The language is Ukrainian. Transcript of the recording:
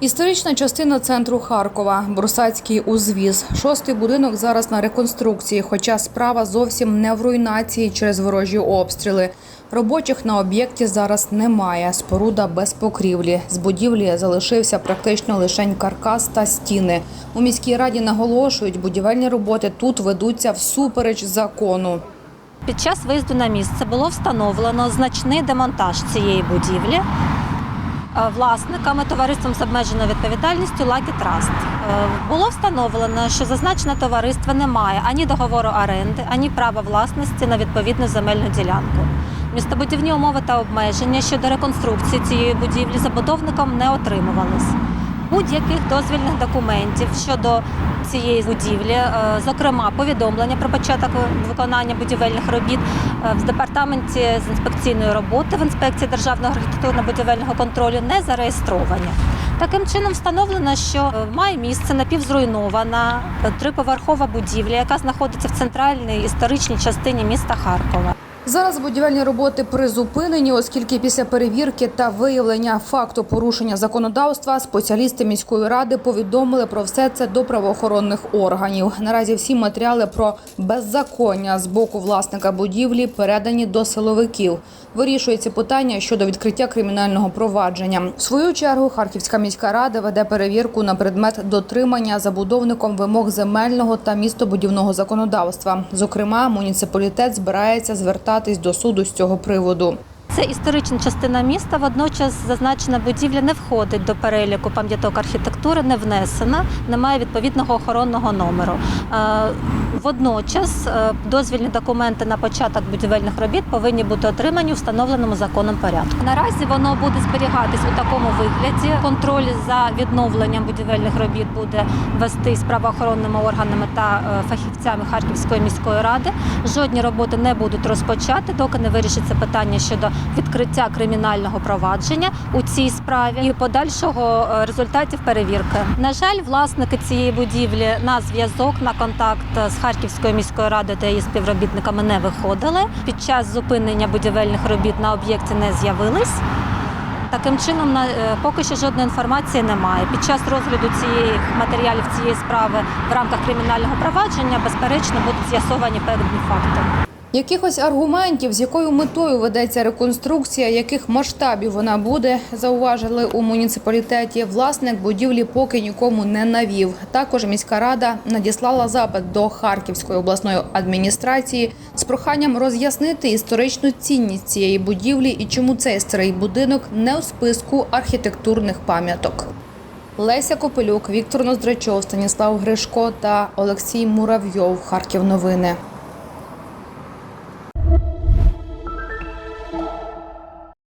Історична частина центру Харкова, Брусацький узвіз. Шостий будинок зараз на реконструкції, хоча справа зовсім не в руйнації через ворожі обстріли. Робочих на об'єкті зараз немає. Споруда без покрівлі. З будівлі залишився практично лишень каркас та стіни. У міській раді наголошують, будівельні роботи тут ведуться всупереч закону. Під час виїзду на місце було встановлено значний демонтаж цієї будівлі власниками товариством з обмеженою відповідальністю Лакі Trust. Е, Було встановлено, що зазначене товариство не має ані договору оренди, ані права власності на відповідну земельну ділянку. Містобудівні умови та обмеження щодо реконструкції цієї будівлі забудовником не отримувались. Будь-яких дозвільних документів щодо цієї будівлі, е, зокрема повідомлення про початок виконання будівельних робіт е, в департаменті з інспекційної роботи в інспекції державного архітектурно-будівельного контролю не зареєстровані. Таким чином встановлено, що е, має місце напівзруйнована триповерхова будівля, яка знаходиться в центральній історичній частині міста Харкова. Зараз будівельні роботи призупинені, оскільки після перевірки та виявлення факту порушення законодавства спеціалісти міської ради повідомили про все це до правоохоронних органів. Наразі всі матеріали про беззаконня з боку власника будівлі передані до силовиків. Вирішується питання щодо відкриття кримінального провадження. В свою чергу Харківська міська рада веде перевірку на предмет дотримання забудовником вимог земельного та містобудівного законодавства. Зокрема, муніципалітет збирається звертатись до суду з цього приводу. Це історична частина міста. Водночас зазначена будівля не входить до переліку пам'яток архітектури, не внесена, немає відповідного охоронного номеру. Е, Водночас е, дозвільні документи на початок будівельних робіт повинні бути отримані встановленому законом порядку. Наразі воно буде зберігатись у такому вигляді. Контроль за відновленням будівельних робіт буде вестись правоохоронними органами та е, фахівцями Харківської міської ради. Жодні роботи не будуть розпочати, доки не вирішиться питання щодо відкриття кримінального провадження у цій справі і подальшого е, результатів перевірки. На жаль, власники цієї будівлі на зв'язок на контакт з Харківською міською радою та її співробітниками не виходили. Під час зупинення будівельних робіт на об'єкті не з'явились. Таким чином, на- е, поки що жодної інформації немає. Під час розгляду цієї матеріалів цієї справи в рамках кримінального провадження, безперечно, будуть з'ясовані певні факти. Якихось аргументів, з якою метою ведеться реконструкція, яких масштабів вона буде, зауважили у муніципалітеті. Власник будівлі поки нікому не навів. Також міська рада надіслала запит до Харківської обласної адміністрації з проханням роз'яснити історичну цінність цієї будівлі і чому цей старий будинок не у списку архітектурних пам'яток. Леся Копилюк, Віктор Ноздрачов, Станіслав Гришко та Олексій Муравйов. Харків новини.